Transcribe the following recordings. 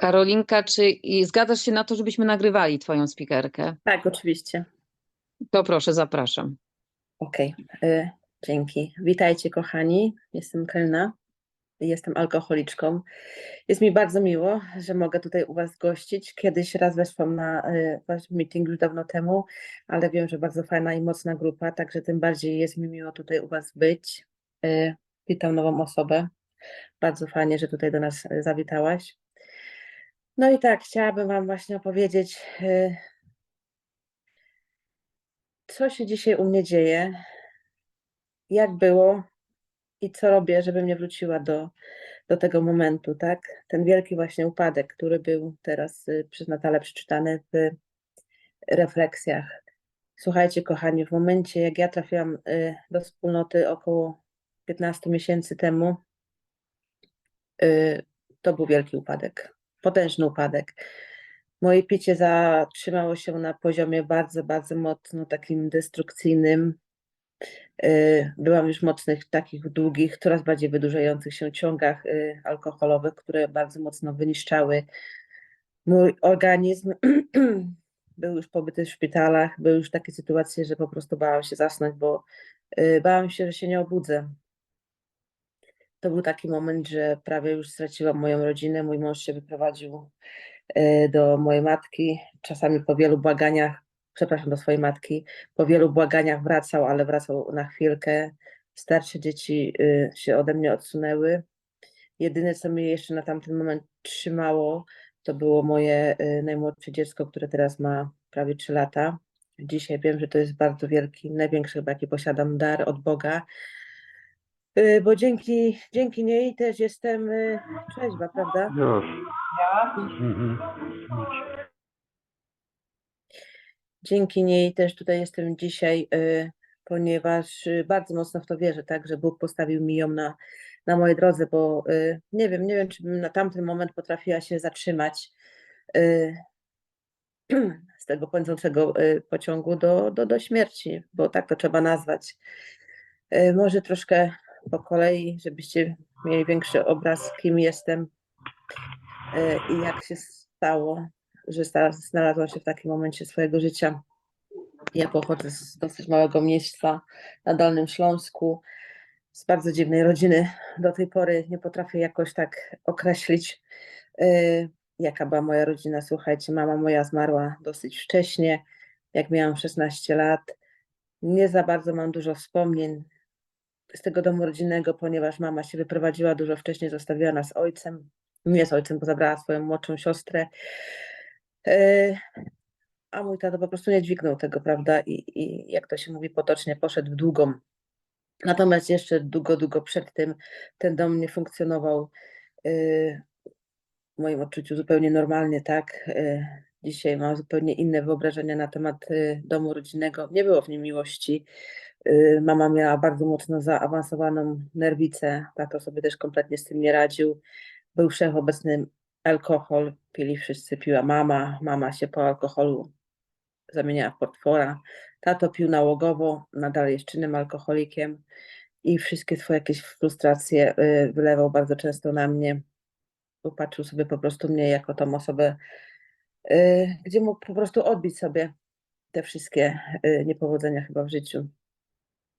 Karolinka, czy zgadzasz się na to, żebyśmy nagrywali twoją spikerkę? Tak, oczywiście. To proszę, zapraszam. Okej, y, dzięki. Witajcie kochani, jestem Kelna, jestem alkoholiczką. Jest mi bardzo miło, że mogę tutaj u Was gościć. Kiedyś raz weszłam na y, Wasz meeting już dawno temu, ale wiem, że bardzo fajna i mocna grupa, także tym bardziej jest mi miło tutaj u Was być. Y, Witam nową osobę. Bardzo fajnie, że tutaj do nas y, zawitałaś. No i tak, chciałabym Wam właśnie opowiedzieć, y, co się dzisiaj u mnie dzieje, jak było i co robię, żebym nie wróciła do, do tego momentu, tak? Ten wielki właśnie upadek, który był teraz y, przez Natalę przeczytany w refleksjach. Słuchajcie, kochani, w momencie, jak ja trafiłam y, do wspólnoty około 15 miesięcy temu, to był wielki upadek, potężny upadek. Moje picie zatrzymało się na poziomie bardzo, bardzo mocno takim destrukcyjnym. Y, Byłam już mocnych, takich długich, coraz bardziej wydłużających się ciągach y, alkoholowych, które bardzo mocno wyniszczały mój organizm. Był już pobyty w szpitalach, były już takie sytuacje, że po prostu bałam się zasnąć, bo y, bałam się, że się nie obudzę. To był taki moment, że prawie już straciłam moją rodzinę. Mój mąż się wyprowadził e, do mojej matki. Czasami po wielu błaganiach, przepraszam, do swojej matki, po wielu błaganiach wracał, ale wracał na chwilkę. Starsze dzieci y, się ode mnie odsunęły. Jedyne, co mnie jeszcze na tamten moment trzymało, to było moje y, najmłodsze dziecko, które teraz ma prawie 3 lata. Dzisiaj wiem, że to jest bardzo wielki, największy chyba, jaki posiadam, dar od Boga, bo dzięki, dzięki niej też jestem y, trzeźwa, prawda? Już. Mhm. Dzięki niej też tutaj jestem dzisiaj, y, ponieważ y, bardzo mocno w to wierzę, tak, że Bóg postawił mi ją na, na mojej drodze, bo y, nie wiem, nie wiem, czy bym na tamten moment potrafiła się zatrzymać y, z tego pędzącego y, pociągu do, do, do śmierci, bo tak to trzeba nazwać. Y, Może troszkę po kolei, żebyście mieli większy obraz, kim jestem y, i jak się stało, że znalazłam się w takim momencie swojego życia. Ja pochodzę z dosyć małego miejsca na Dolnym Śląsku, z bardzo dziwnej rodziny. Do tej pory nie potrafię jakoś tak określić, y, jaka była moja rodzina. Słuchajcie, mama moja zmarła dosyć wcześnie, jak miałam 16 lat. Nie za bardzo mam dużo wspomnień z tego domu rodzinnego, ponieważ mama się wyprowadziła dużo wcześniej, zostawiła nas ojcem. Nie z ojcem, bo zabrała swoją młodszą siostrę. Y, a mój tato po prostu nie dźwignął tego, prawda? I, I jak to się mówi potocznie, poszedł w długą. Natomiast jeszcze długo, długo przed tym ten dom nie funkcjonował y, w moim odczuciu zupełnie normalnie, tak? Y, Dzisiaj mam zupełnie inne wyobrażenia na temat domu rodzinnego. Nie było w nim miłości. Y, Mama miała bardzo mocno zaawansowaną nerwicę. Tato sobie też kompletnie z tym nie radził. Był wszechobecny alkohol, pili wszyscy, piła mama. Mama się po alkoholu zamieniała w portfora. Tato pił nałogowo, nadal jest czynnym alkoholikiem i wszystkie swoje jakieś frustracje y, wylewał bardzo często na mnie. Upatrzył sobie po prostu mnie jako tą osobę, y, gdzie mógł po prostu odbić sobie te wszystkie niepowodzenia chyba w życiu.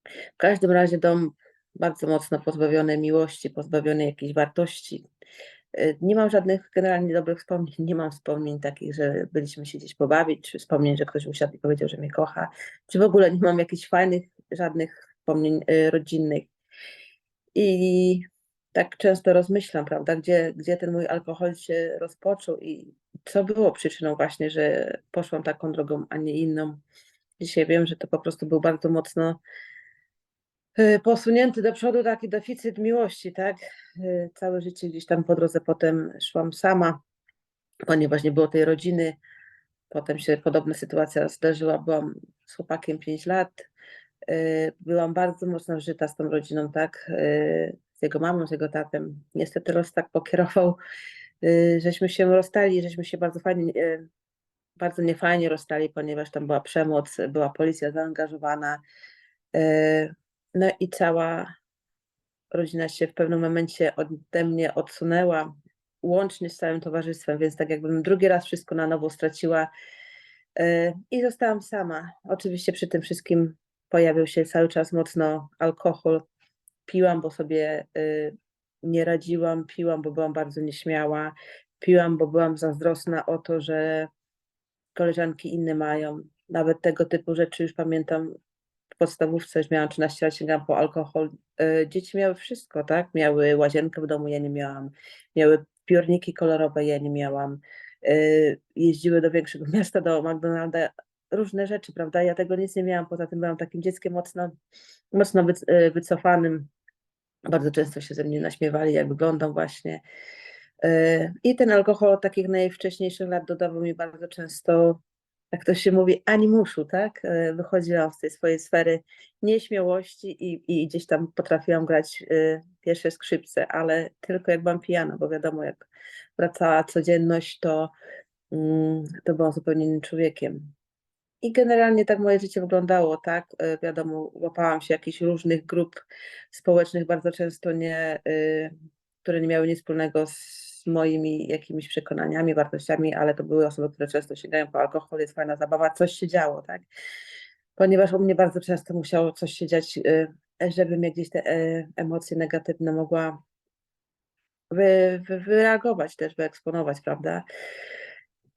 W każdym razie dom bardzo mocno pozbawiony miłości, pozbawiony jakiejś wartości. Y, Nie mam żadnych generalnie dobrych wspomnień, nie mam wspomnień takich, że byliśmy się gdzieś pobawić, czy wspomnień, że ktoś usiadł i powiedział, że mnie kocha, czy w ogóle nie mam jakichś fajnych, żadnych wspomnień y, rodzinnych. I tak często rozmyślam, prawda, gdzie, gdzie ten mój alkohol się rozpoczął i co było przyczyną właśnie, że poszłam taką drogą, a nie inną. Dzisiaj wiem, że to po prostu był bardzo mocno posunięty do przodu taki deficyt miłości, tak? Y, Całe życie gdzieś tam po drodze potem szłam sama, ponieważ nie było tej rodziny. Potem się podobna sytuacja zdarzyła, byłam z chłopakiem 5 lat. y, Byłam bardzo mocno żyta z tą rodziną, tak? y, Z jego mamą, z jego tatem. Niestety los tak pokierował, y, żeśmy się rozstali, żeśmy się bardzo fajnie, y, bardzo niefajnie rozstali, ponieważ tam była przemoc, była policja zaangażowana. No i cała rodzina się w pewnym momencie ode mnie odsunęła. łącznie z całym towarzystwem, więc tak jakbym drugi raz wszystko na nowo straciła e, i zostałam sama. Oczywiście przy tym wszystkim pojawił się cały czas mocno alkohol. Piłam, bo sobie y, nie radziłam, piłam, bo byłam bardzo nieśmiała, piłam, bo byłam zazdrosna o to, że koleżanki inne mają. Nawet tego typu rzeczy już pamiętam podstawówce, już miałam 13 lat, sięgałam po alkohol. Y, Dzieci miały wszystko, tak? Miały łazienkę w domu, ja nie miałam. Miały piórniki kolorowe, ja nie miałam. Y, Jeździły do większego miasta, do McDonalda, różne rzeczy, prawda? Ja tego nic nie miałam, poza tym byłam takim dzieckiem mocno, mocno y, wycofanym. Bardzo często się ze mnie naśmiewali, jak wyglądam właśnie. I ten alkohol od takich najwcześniejszych lat dodawał mi bardzo często, jak to się mówi, animuszu, tak? Y, Wychodziłam z tej swojej sfery nieśmiałości i, i gdzieś tam potrafiłam grać y, pierwsze skrzypce, ale tylko jak byłam pijana, bo wiadomo, jak wracała codzienność, to, mm, to byłam zupełnie innym człowiekiem. I generalnie tak moje życie wyglądało, tak? E, Wiadomo, łapałam się jakichś różnych grup społecznych, bardzo często nie, które nie miały nic wspólnego z moimi jakimiś przekonaniami, wartościami, ale to były osoby, które często sięgają po alkohol, jest fajna zabawa, coś się działo, tak? Ponieważ u mnie bardzo często musiało coś się dziać, y, żebym jak gdzieś te e, emocje negatywne mogła wy, wy, wyreagować też, wyeksponować, prawda?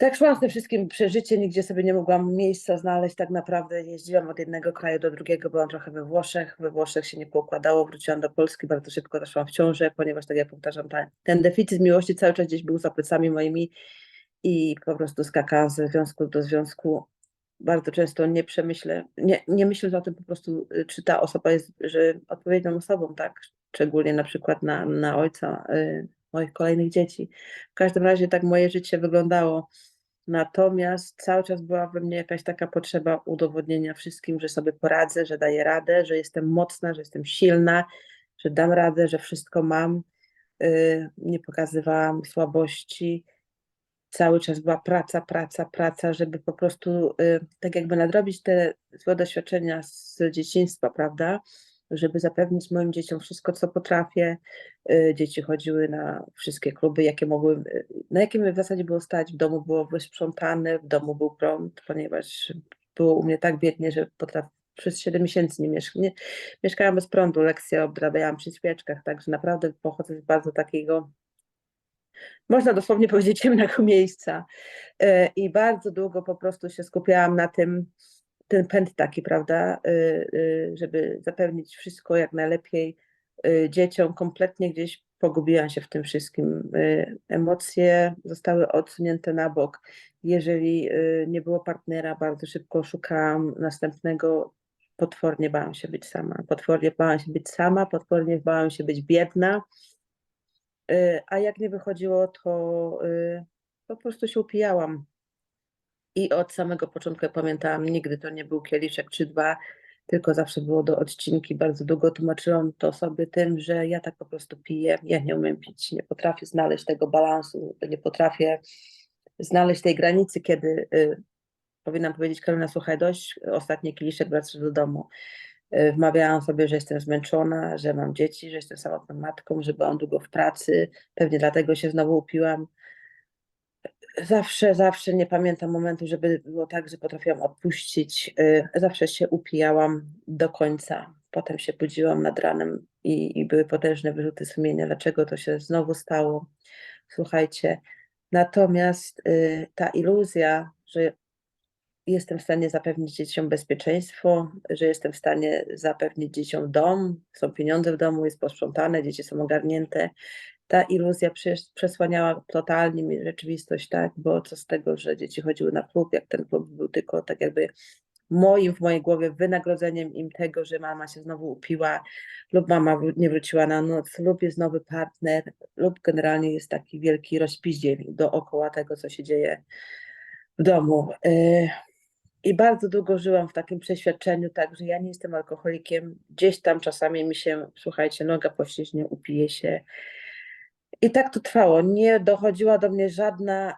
Tak szłam z tym wszystkim przeżyciem, nigdzie sobie nie mogłam miejsca znaleźć, tak naprawdę jeździłam od jednego kraju do drugiego, byłam trochę we Włoszech, we Włoszech się nie poukładało, wróciłam do Polski, bardzo szybko zaszłam w ciążę, ponieważ tak jak powtarzam, ta, ten deficyt miłości cały czas gdzieś był za plecami moimi i po prostu skakałam ze związku do związku, bardzo często nie przemyślę, nie, nie myślę o tym po prostu, czy ta osoba jest że odpowiednią osobą, tak, szczególnie na przykład na, na ojca y, moich kolejnych dzieci. W każdym razie tak moje życie wyglądało. Natomiast cały czas była we mnie jakaś taka potrzeba udowodnienia wszystkim, że sobie poradzę, że daję radę, że jestem mocna, że jestem silna, że dam radę, że wszystko mam. Y, Nie pokazywałam słabości. Cały czas była praca, praca, praca, żeby po prostu y, tak jakby nadrobić te złe doświadczenia z dzieciństwa, prawda? Żeby zapewnić moim dzieciom wszystko, co potrafię. Y, Dzieci chodziły na wszystkie kluby, jakie mogły, y, na jakim w zasadzie było stać. W domu było wysprzątane, w domu był prąd, ponieważ było u mnie tak biednie, że potraf, przez 7 miesięcy nie, mieszk nie mieszkałam bez prądu, lekcje odrabiałam przy świeczkach, także naprawdę pochodzę z bardzo takiego, można dosłownie powiedzieć, ciemnego miejsca. Y, I bardzo długo po prostu się skupiałam na tym, ten pęd taki, prawda, y, y, żeby zapewnić wszystko jak najlepiej y, dzieciom, kompletnie gdzieś pogubiłam się w tym wszystkim. Emocje zostały odsunięte na bok. Jeżeli nie było partnera, bardzo szybko szukałam następnego. Potwornie bałam się być sama. Potwornie bałam się być sama, potwornie bałam się być biedna. A jak nie wychodziło, to po prostu się upijałam. I od samego początku, pamiętałam, nigdy to nie był kieliszek czy dwa, tylko zawsze było do odcinki. Bardzo długo tłumaczyłam to sobie tym, że ja tak po prostu piję, ja nie umiem pić, nie potrafię znaleźć tego balansu, nie potrafię znaleźć tej granicy, kiedy y, powinnam powiedzieć, Karolina, słuchaj, dość, ostatni kieliszek, wracasz do domu. Y, Wmawiałam sobie, że jestem zmęczona, że mam dzieci, że jestem samotną matką, że byłam długo w pracy, pewnie dlatego się znowu upiłam. Zawsze, zawsze nie pamiętam momentu, żeby było tak, że potrafiłam odpuścić. y, Zawsze się upijałam do końca. Potem się budziłam nad ranem i, i były potężne wyrzuty sumienia, dlaczego to się znowu stało. Słuchajcie, natomiast y, ta iluzja, że jestem w stanie zapewnić dzieciom bezpieczeństwo, że jestem w stanie zapewnić dzieciom dom, są pieniądze w domu, jest posprzątane, dzieci są ogarnięte. Ta iluzja przes- przesłaniała totalnie rzeczywistość, tak, bo co z tego, że dzieci chodziły na klub, jak ten klub był tylko tak jakby moim w mojej głowie wynagrodzeniem im tego, że mama się znowu upiła lub mama nie wróciła na noc, lub jest nowy partner, lub generalnie jest taki wielki rozpiździel dookoła tego, co się dzieje w domu. Y, I bardzo długo żyłam w takim przeświadczeniu, tak, że ja nie jestem alkoholikiem. Gdzieś tam czasami mi się, słuchajcie, noga poślizgnie, upije się. I tak to trwało. Nie dochodziła do mnie żadna,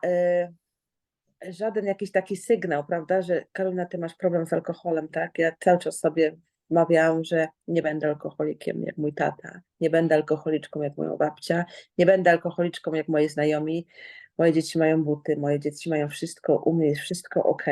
y, żaden jakiś taki sygnał, prawda, że Karolina, ty masz problem z alkoholem, tak? Ja cały czas sobie Mawiałam, że nie będę alkoholikiem jak mój tata, nie będę alkoholiczką jak moja babcia, nie będę alkoholiczką jak moi znajomi. Moje dzieci mają buty, moje dzieci mają wszystko, u mnie jest wszystko ok.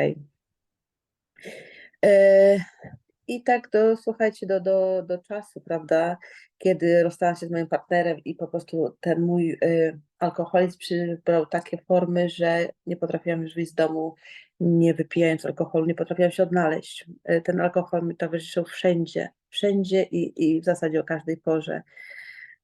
I tak do, słuchajcie, do, do, do czasu, prawda, kiedy rozstałam się z moim partnerem i po prostu ten mój y, alkoholizm przybrał takie formy, że nie potrafiłam już wyjść z domu, nie wypijając alkoholu, nie potrafiłam się odnaleźć. Y, ten alkohol mi towarzyszył wszędzie, wszędzie i, i w zasadzie o każdej porze.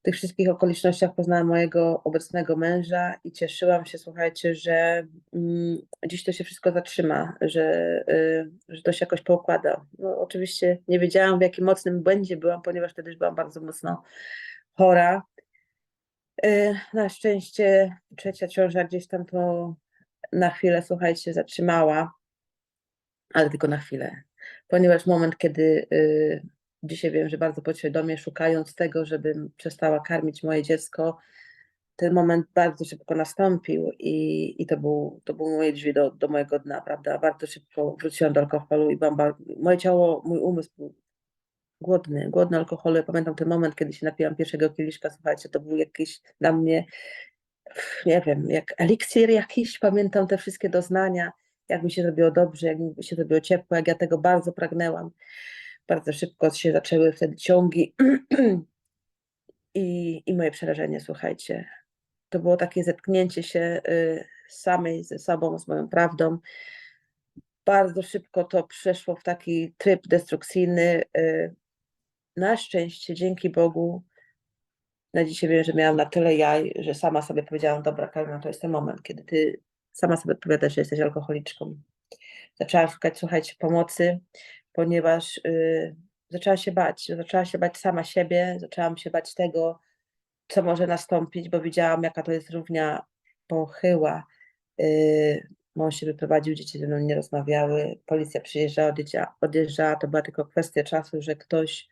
Tych wszystkich okolicznościach poznałam mojego obecnego męża i cieszyłam się, słuchajcie, że mm, dziś to się wszystko zatrzyma, że, y, że to się jakoś poukłada. No, oczywiście nie wiedziałam, w jakim mocnym błędzie byłam, ponieważ wtedy już byłam bardzo mocno chora. Y, na szczęście trzecia ciąża gdzieś tam to na chwilę, słuchajcie, zatrzymała, ale tylko na chwilę, ponieważ moment, kiedy y, dzisiaj wiem, że bardzo podświadomie szukając tego, żebym przestała karmić moje dziecko, ten moment bardzo szybko nastąpił i, i to, był, to były moje drzwi do, do mojego dna, prawda? Bardzo szybko wróciłam do alkoholu i byłam, moje ciało, mój umysł był głodny, głodny alkoholu. Ja pamiętam ten moment, kiedy się napiłam pierwszego kieliszka, słuchajcie, to był jakiś dla mnie, nie wiem, jak eliksir jakiś, pamiętam te wszystkie doznania, jak mi się zrobiło dobrze, jak mi się zrobiło ciepło, jak ja tego bardzo pragnęłam. Bardzo szybko się zaczęły wtedy ciągi i, i moje przerażenie, słuchajcie. To było takie zetknięcie się y, samej ze sobą, z moją prawdą. Bardzo szybko to przeszło w taki tryb destrukcyjny. y, Na szczęście, dzięki Bogu, na dzisiaj wiem, że miałam na tyle jaj, że sama sobie powiedziałam, dobra Karolina, to jest ten moment, kiedy ty sama sobie odpowiadasz, że jesteś alkoholiczką. Zaczęłam szukać, słuchajcie, pomocy, ponieważ y, zaczęłam się bać, zaczęłam się bać sama siebie, zaczęłam się bać tego, co może nastąpić, bo widziałam, jaka to jest równia pochyła. Y, mąż się wyprowadził, dzieci ze mną nie rozmawiały, policja przyjeżdżała, odjeżdża- odjeżdżała, to była tylko kwestia czasu, że ktoś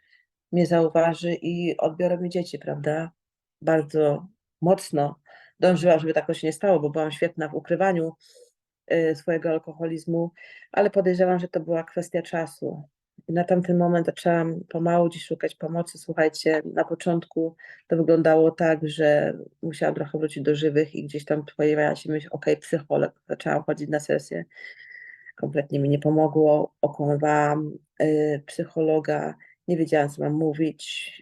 mnie zauważy i odbiorą mi dzieci, prawda? Bardzo mocno dążyłam, żeby tak się nie stało, bo byłam świetna w ukrywaniu swojego alkoholizmu, ale podejrzewam, że to była kwestia czasu. Na tamten moment zaczęłam pomału dziś szukać pomocy. Słuchajcie, na początku to wyglądało tak, że musiałam trochę wrócić do żywych i gdzieś tam pojawiała się myśl, ok, psycholog. Zaczęłam chodzić na sesję. Kompletnie mi nie pomogło. Okłamywałam y, psychologa, nie wiedziałam, co mam mówić.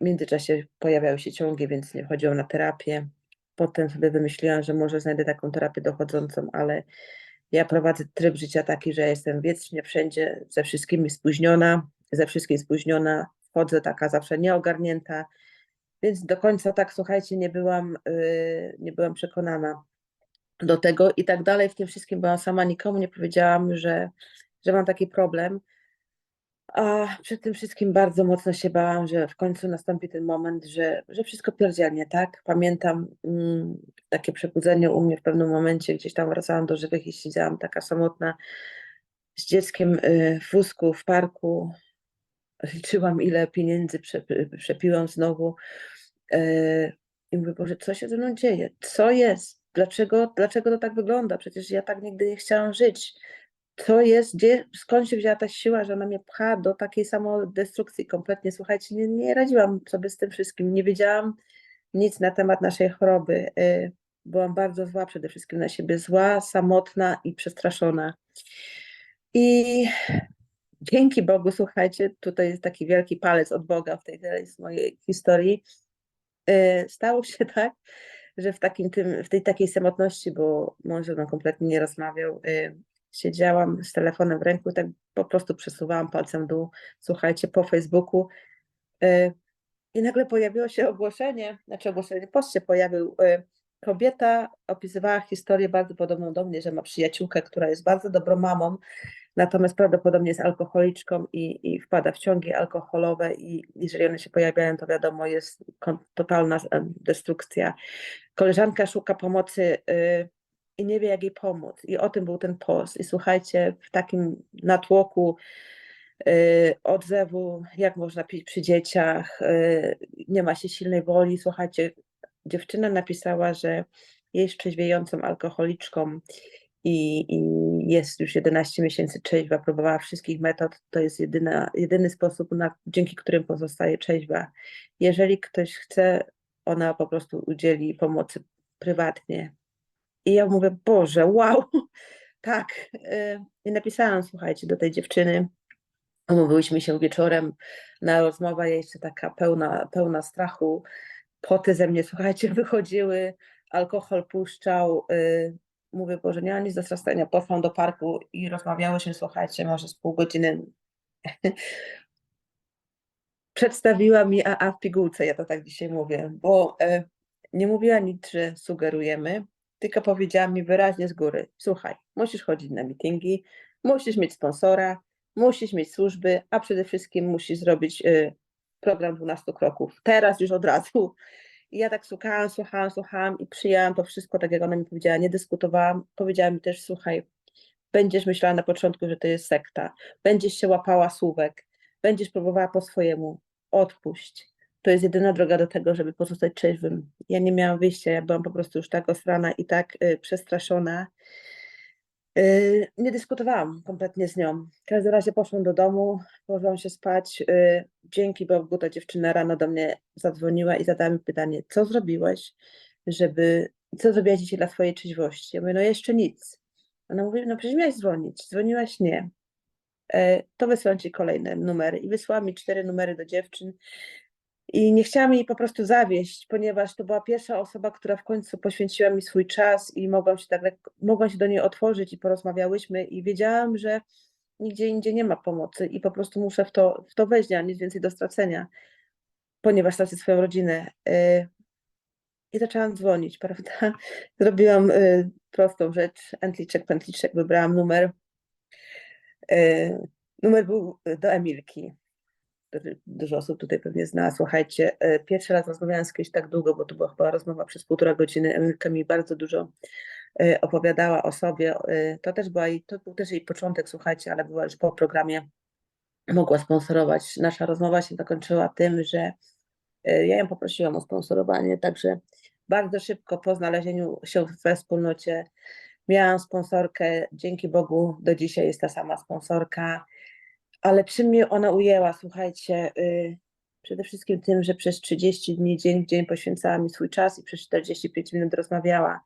W międzyczasie pojawiały się ciągi, więc nie chodziłam na terapię. Potem sobie wymyśliłam, że może znajdę taką terapię dochodzącą, ale ja prowadzę tryb życia taki, że jestem wiecznie wszędzie, ze wszystkimi spóźniona, ze wszystkim spóźniona, wchodzę taka zawsze nieogarnięta, więc do końca tak, słuchajcie, nie byłam, yy, nie byłam przekonana do tego i tak dalej. W tym wszystkim byłam sama, nikomu nie powiedziałam, że, że mam taki problem. A przed tym wszystkim bardzo mocno się bałam, że w końcu nastąpi ten moment, że, że wszystko pierdzielnie, tak? Pamiętam mm, takie przebudzenie u mnie w pewnym momencie, gdzieś tam wracałam do żywych i siedziałam taka samotna z dzieckiem y, w wózku, w parku. Liczyłam, ile pieniędzy prze, przepiłam znowu. y, I mówię, Boże, co się ze mną dzieje? Co jest? Dlaczego, dlaczego to tak wygląda? Przecież ja tak nigdy nie chciałam żyć co jest, gdzie, skąd się wzięła ta siła, że ona mnie pcha do takiej samodestrukcji kompletnie. Słuchajcie, nie, nie radziłam sobie z tym wszystkim, nie wiedziałam nic na temat naszej choroby. y, Byłam bardzo zła przede wszystkim na siebie, zła, samotna i przestraszona. I dzięki Bogu, słuchajcie, tutaj jest taki wielki palec od Boga w tej, tej z mojej historii. y, Stało się tak, że w, takim tym, w tej takiej samotności, bo mąż ze mną kompletnie nie rozmawiał, y, siedziałam z telefonem w ręku, tak po prostu przesuwałam palcem dół, słuchajcie, po Facebooku y, i nagle pojawiło się ogłoszenie, znaczy ogłoszenie, post się pojawił, y, kobieta opisywała historię bardzo podobną do mnie, że ma przyjaciółkę, która jest bardzo dobrą mamą, natomiast prawdopodobnie jest alkoholiczką i, i wpada w ciągi alkoholowe i jeżeli one się pojawiają, to wiadomo, jest totalna destrukcja. Koleżanka szuka pomocy y, i nie wie, jak jej pomóc. I o tym był ten post. I słuchajcie, w takim natłoku y, odzewu, jak można pić przy dzieciach, y, nie ma się silnej woli. Słuchajcie, dziewczyna napisała, że jest trzeźwiejącą alkoholiczką i, i jest już 11 miesięcy trzeźwa, próbowała wszystkich metod, to jest jedyna, jedyny sposób, na, dzięki którym pozostaje trzeźwa. Jeżeli ktoś chce, ona po prostu udzieli pomocy prywatnie. I ja mówię, Boże, wow, tak. y, I napisałam, słuchajcie, do tej dziewczyny, umówiłyśmy się wieczorem na rozmowę, ja jeszcze taka pełna, pełna strachu, poty ze mnie, słuchajcie, wychodziły, alkohol puszczał, y, mówię, Boże, nie mam nic do poszłam do parku i rozmawiałyśmy, słuchajcie, może z pół godziny. Przedstawiła mi AA w pigułce, ja to tak dzisiaj mówię, bo e, nie mówiła nic, że sugerujemy, tylko powiedziała mi wyraźnie z góry, słuchaj, musisz chodzić na mityngi, musisz mieć sponsora, musisz mieć służby, a przede wszystkim musisz zrobić y, program 12 kroków. Teraz już od razu. I ja tak słuchałam, słuchałam, słuchałam i przyjęłam to wszystko, tak jak ona mi powiedziała, nie dyskutowałam. Powiedziała mi też, słuchaj, będziesz myślała na początku, że to jest sekta, będziesz się łapała słówek, będziesz próbowała po swojemu, odpuść. To jest jedyna droga do tego, żeby pozostać trzeźwym. Ja nie miałam wyjścia, ja byłam po prostu już tak osrana i tak y, przestraszona. Y, nie dyskutowałam kompletnie z nią. W każdym razie poszłam do domu, położyłam się spać. y, Dzięki Bogu ta dziewczyna rano do mnie zadzwoniła i zadała mi pytanie, co zrobiłeś, żeby, co zrobiłaś dzisiaj dla swojej trzeźwości? Ja mówię, no jeszcze nic. Ona mówi, no przecież miałaś dzwonić. Dzwoniłaś? Nie. E, To wysyłam ci kolejne numery. I wysłała mi cztery numery do dziewczyn. I nie chciałam jej po prostu zawieść, ponieważ to była pierwsza osoba, która w końcu poświęciła mi swój czas i mogłam się tak mogłam się do niej otworzyć i porozmawiałyśmy i wiedziałam, że nigdzie indziej nie ma pomocy i po prostu muszę w to, w to wejść, nie mam nic więcej do stracenia, ponieważ tracę swoją rodzinę. y, I zaczęłam dzwonić, prawda? Zrobiłam y, prostą rzecz, entliczek, pętliczek, wybrałam numer. Y, Numer był do Emilki dużo osób tutaj pewnie zna. Słuchajcie, e, pierwszy raz rozmawiałam z kimś tak długo, bo to była chyba rozmowa przez półtora godziny. Emilka mi bardzo dużo e, opowiadała o sobie. E, To też była jej, to był też jej początek, słuchajcie, ale była już po programie, mogła sponsorować. Nasza rozmowa się zakończyła tym, że ja ją poprosiłam o sponsorowanie, także bardzo szybko po znalezieniu się we wspólnocie miałam sponsorkę. Dzięki Bogu do dzisiaj jest ta sama sponsorka ale czym mnie ona ujęła, słuchajcie, y, przede wszystkim tym, że przez 30 dni dzień w dzień poświęcała mi swój czas i przez 45 minut rozmawiała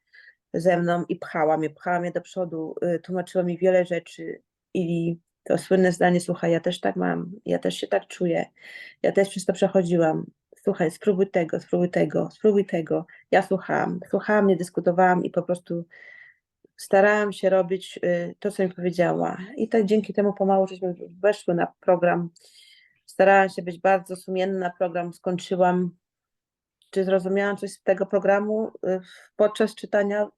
ze mną i pchała mnie, pchała mnie do przodu, y, tłumaczyła mi wiele rzeczy i to słynne zdanie, słuchaj, ja też tak mam, ja też się tak czuję, ja też przez to przechodziłam, słuchaj, spróbuj tego, spróbuj tego, spróbuj tego. Ja słuchałam, słuchałam, nie dyskutowałam i po prostu starałam się robić y, to, co mi powiedziała. I tak dzięki temu pomału żeśmy weszły na program. Starałam się być bardzo sumienna. Program skończyłam. Czy zrozumiałam coś z tego programu? Y, Podczas czytania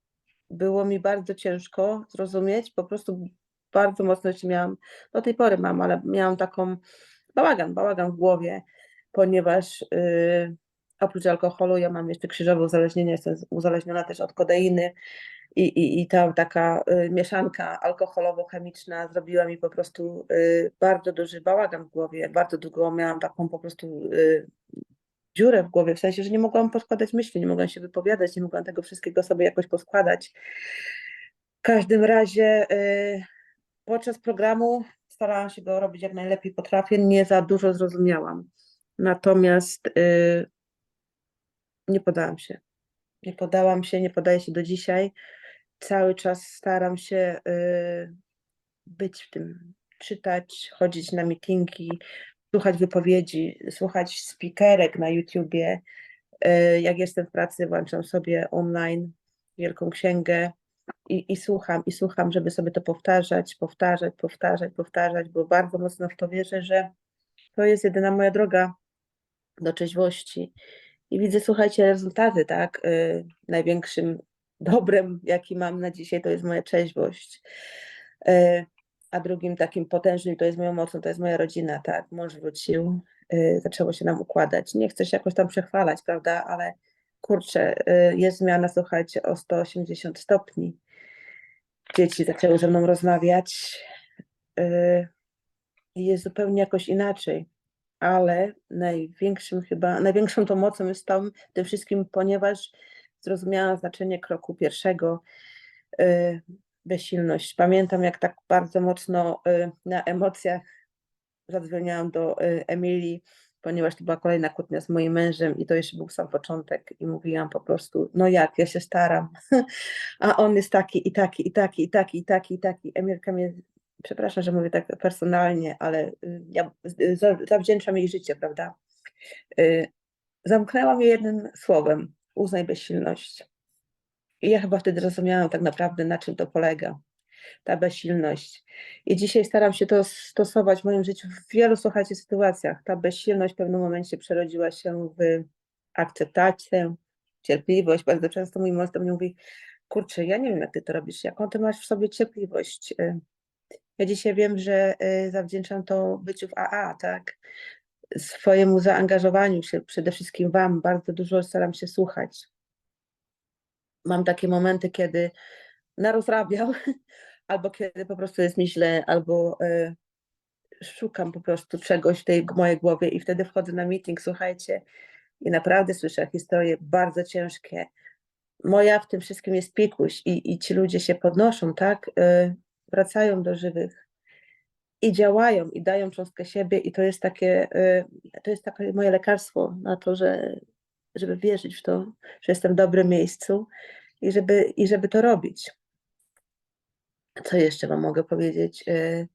było mi bardzo ciężko zrozumieć. Po prostu bardzo mocno się miałam, do tej pory mam, ale miałam taką bałagan, bałagan w głowie, ponieważ y, oprócz alkoholu ja mam jeszcze krzyżowe uzależnienie, jestem uzależniona też od kodeiny i, i, i ta taka y, mieszanka alkoholowo-chemiczna zrobiła mi po prostu y, bardzo duży bałagan w głowie. Bardzo długo miałam taką po prostu y, dziurę w głowie, w sensie, że nie mogłam poskładać myśli, nie mogłam się wypowiadać, nie mogłam tego wszystkiego sobie jakoś poskładać. W każdym razie podczas programu starałam się go robić jak najlepiej potrafię, nie za dużo zrozumiałam. Natomiast nie podałam się. Nie podałam się, nie podaję się do dzisiaj. Cały czas staram się y, być w tym, czytać, chodzić na mityngi, słuchać wypowiedzi, słuchać speakerek na YouTubie. Y, jak jestem w pracy, włączam sobie online Wielką Księgę i, i słucham, i słucham, żeby sobie to powtarzać, powtarzać, powtarzać, powtarzać, bo bardzo mocno w to wierzę, że to jest jedyna moja droga do trzeźwości. I widzę, słuchajcie, rezultaty, tak? Y, największym dobrem, jaki mam na dzisiaj, to jest moja trzeźwość. Y, a drugim takim potężnym, to jest moją mocą, to jest moja rodzina, tak? Mąż wrócił, y, zaczęło się nam układać. Nie chcę się jakoś tam przechwalać, prawda? Ale kurczę, jest zmiana, słuchajcie, o 180 stopni. Dzieci zaczęły ze mną rozmawiać jest zupełnie jakoś inaczej ale największym chyba, największą tą mocą jest tam tym wszystkim, ponieważ zrozumiałam znaczenie kroku pierwszego. y, bezsilność. Pamiętam, jak tak bardzo mocno y, na emocjach zadzwoniłam do y, Emilii, ponieważ to była kolejna kłótnia z moim mężem i to jeszcze był sam początek i mówiłam po prostu, no jak, ja się staram, a on jest taki i taki i taki i taki i taki i taki. Emilka mnie, przepraszam, że mówię tak personalnie, ale y, ja y, za- zawdzięczam jej życie, prawda? Y, Zamknęłam je jednym słowem, uznaj bezsilność. I ja chyba wtedy rozumiałam tak naprawdę, na czym to polega, ta bezsilność. I dzisiaj staram się to stosować w moim życiu w wielu, słuchajcie, sytuacjach. Ta bezsilność w pewnym momencie przerodziła się w akceptację, cierpliwość. Bardzo często mój mąż do mnie mówi, kurczę, ja nie wiem, jak ty to robisz, jaką ty masz w sobie cierpliwość. Y, Ja dzisiaj wiem, że y, zawdzięczam to byciu w AA, tak? Swojemu zaangażowaniu się, przede wszystkim wam, bardzo dużo staram się słuchać mam takie momenty, kiedy narozrabiał, albo kiedy po prostu jest mi źle, albo e, szukam po prostu czegoś w tej mojej głowie i wtedy wchodzę na meeting, słuchajcie, i naprawdę słyszę historie bardzo ciężkie. Moja w tym wszystkim jest pikuś i, i ci ludzie się podnoszą, tak? Wracają do żywych i działają i dają cząstkę siebie i to jest takie, e, to jest takie moje lekarstwo na to, że, żeby wierzyć w to, że jestem w dobrym miejscu i żeby, i żeby to robić. Co jeszcze Wam mogę powiedzieć? E,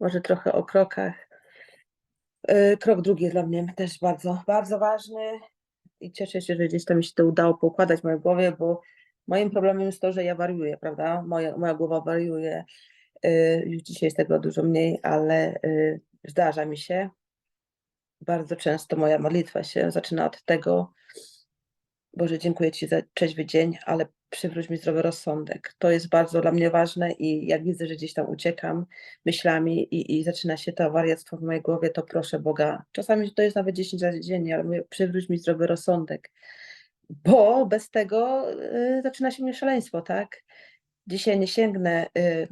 Może trochę o krokach. E, Krok drugi jest dla mnie też bardzo, bardzo ważny i cieszę się, że gdzieś tam mi się to udało poukładać w mojej głowie, bo moim problemem jest to, że ja wariuję, prawda? Moja, moja głowa wariuje. E, Już dzisiaj jest tego dużo mniej, ale e, zdarza mi się. Bardzo często moja modlitwa się zaczyna od tego, Boże, dziękuję Ci za trzeźwy dzień, ale przywróć mi zdrowy rozsądek. To jest bardzo dla mnie ważne i jak widzę, że gdzieś tam uciekam myślami i, i zaczyna się to wariactwo w mojej głowie, to proszę Boga. Czasami to jest nawet 10 razy dziennie, ale mówię, przywróć mi zdrowy rozsądek. Bo bez tego y, zaczyna się mnie szaleństwo, tak? Dzisiaj nie sięgnę, y,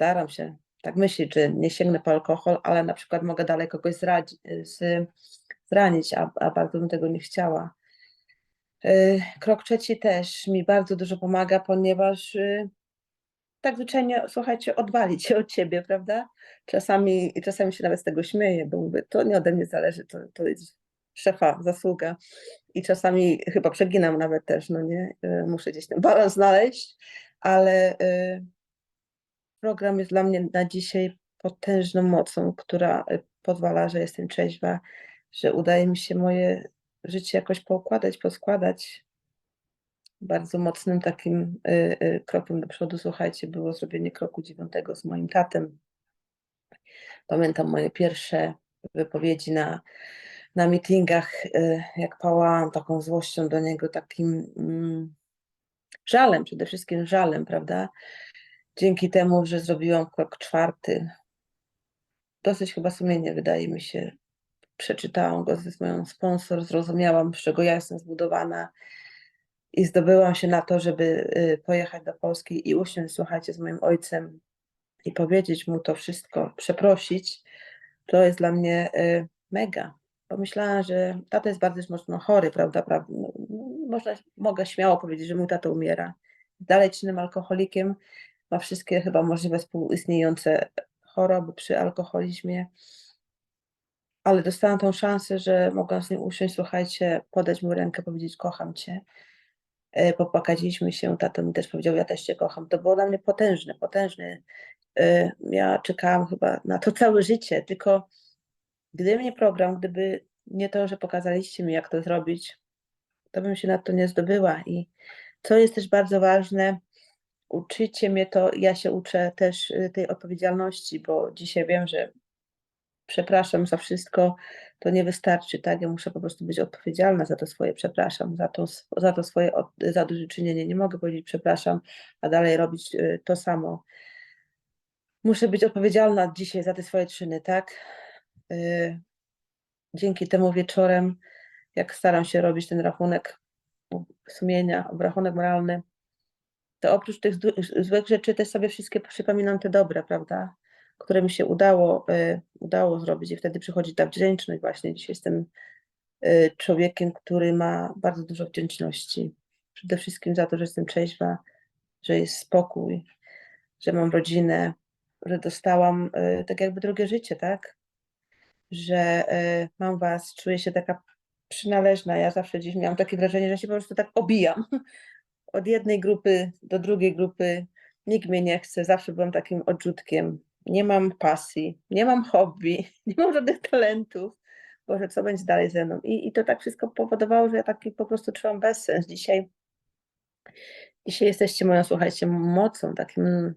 staram się tak myśleć, że nie sięgnę po alkohol, ale na przykład mogę dalej kogoś zradzi, z, zranić, a, a bardzo bym tego nie chciała. Y, Krok trzeci też mi bardzo dużo pomaga, ponieważ y, tak zwyczajnie, słuchajcie, odwalić się od siebie, prawda? Czasami, czasami się nawet z tego śmieję, bo mówię, to nie ode mnie zależy, to, to jest szefa zasługa. I czasami chyba przeginam nawet też, no nie? Y, Muszę gdzieś ten balans znaleźć, ale program jest dla mnie na dzisiaj potężną mocą, która y, pozwala, że jestem trzeźwa, że udaje mi się moje życie jakoś poukładać, poskładać. Bardzo mocnym takim y, y, krokiem do przodu, słuchajcie, było zrobienie kroku dziewiątego z moim tatem. Pamiętam moje pierwsze wypowiedzi na, na meetingach, jak pałałam taką złością do niego, takim mm, żalem, przede wszystkim żalem, prawda? Dzięki temu, że zrobiłam krok czwarty, dosyć chyba sumiennie wydaje mi się, przeczytałam go ze moją sponsor, zrozumiałam, z czego ja jestem zbudowana i zdobyłam się na to, żeby y, pojechać do Polski i usiąść, słuchajcie, z moim ojcem i powiedzieć mu to wszystko, przeprosić, to jest dla mnie y, mega. Pomyślałam, że tata jest bardzo mocno chory, prawda? prawda? No, no, Można, mogę śmiało powiedzieć, że mój tata umiera. Dalej czynnym alkoholikiem, ma wszystkie chyba możliwe współistniejące choroby przy alkoholizmie ale dostałam tą szansę, że mogłam z nim usiąść, słuchajcie, podać mu rękę, powiedzieć kocham cię. E, Popłakaliśmy się, tato mi też powiedział, ja też cię kocham. To było dla mnie potężne, potężne. E, Ja czekałam chyba na to całe życie, tylko gdyby nie program, gdyby nie to, że pokazaliście mi, jak to zrobić, to bym się na to nie zdobyła. I co jest też bardzo ważne, uczycie mnie to, ja się uczę też y, tej odpowiedzialności, bo dzisiaj wiem, że przepraszam za wszystko, to nie wystarczy, tak? Ja muszę po prostu być odpowiedzialna za to swoje przepraszam, za to, za to swoje zadośćuczynienie. Nie mogę powiedzieć przepraszam, a dalej robić y, to samo. Muszę być odpowiedzialna dzisiaj za te swoje czyny, tak? Y, Dzięki temu wieczorem, jak staram się robić ten rachunek sumienia, rachunek moralny, to oprócz tych złych- rzeczy też sobie wszystkie przypominam te dobre, prawda? Które mi się udało, y, udało zrobić i wtedy przychodzi ta wdzięczność właśnie. Dzisiaj jestem y, człowiekiem, który ma bardzo dużo wdzięczności. Przede wszystkim za to, że jestem trzeźwa, że jest spokój, że mam rodzinę, że dostałam y, tak jakby drugie życie, tak? Że y, mam was, czuję się taka przynależna. Ja zawsze gdzieś miałam takie wrażenie, że się po prostu tak obijam od jednej grupy do drugiej grupy. Nikt mnie nie chce, zawsze byłam takim odrzutkiem. Nie mam pasji, nie mam hobby, nie mam żadnych talentów. Boże, co będzie dalej ze mną? I, I to tak wszystko powodowało, że ja taki po prostu czułam bezsens. Dzisiaj, dzisiaj jesteście moją, słuchajcie, mocą, takim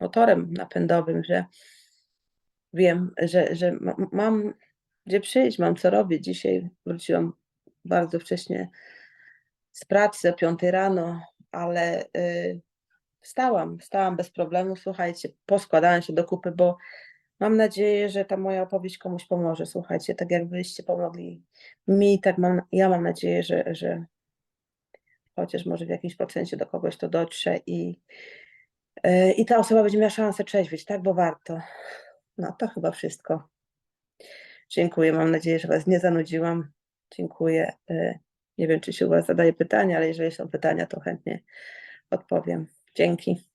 motorem napędowym, że wiem, że, że ma- mam gdzie przyjść, mam co robić. Dzisiaj wróciłam bardzo wcześnie z pracy o 5 rano, ale y, wstałam, wstałam bez problemu, słuchajcie, poskładałam się do kupy, bo mam nadzieję, że ta moja opowieść komuś pomoże, słuchajcie, tak jak byście pomogli mi, tak mam, ja mam nadzieję, że, że chociaż może w jakimś procencie do kogoś to dotrze i, y, i ta osoba będzie miała szansę trzeźwieć, tak, bo warto. No to chyba wszystko. Dziękuję, mam nadzieję, że Was nie zanudziłam. Dziękuję. Nie wiem, czy się u Was zadaje pytania, ale jeżeli są pytania, to chętnie odpowiem. Dzięki.